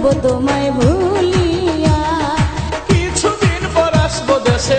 যাব তোমায় ভুলিয়া। কিছুদিন পর আসব দেশে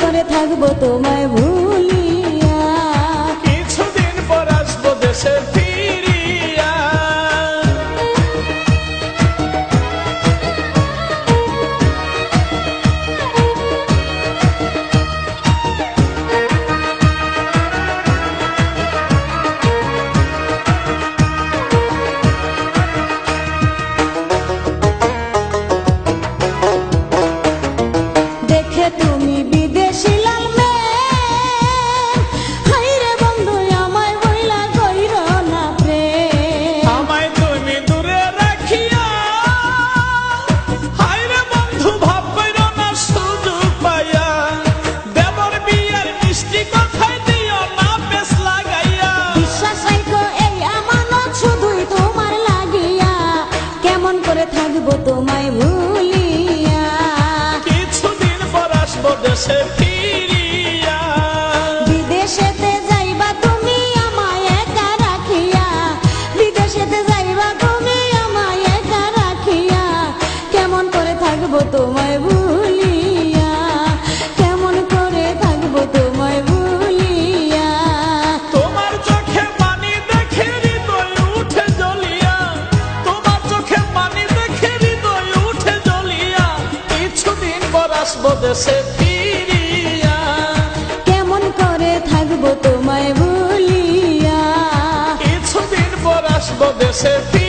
করে থাকব তোমায় ভুলিয়া। কিছুদিন পর আসব দেশের the same. você viu.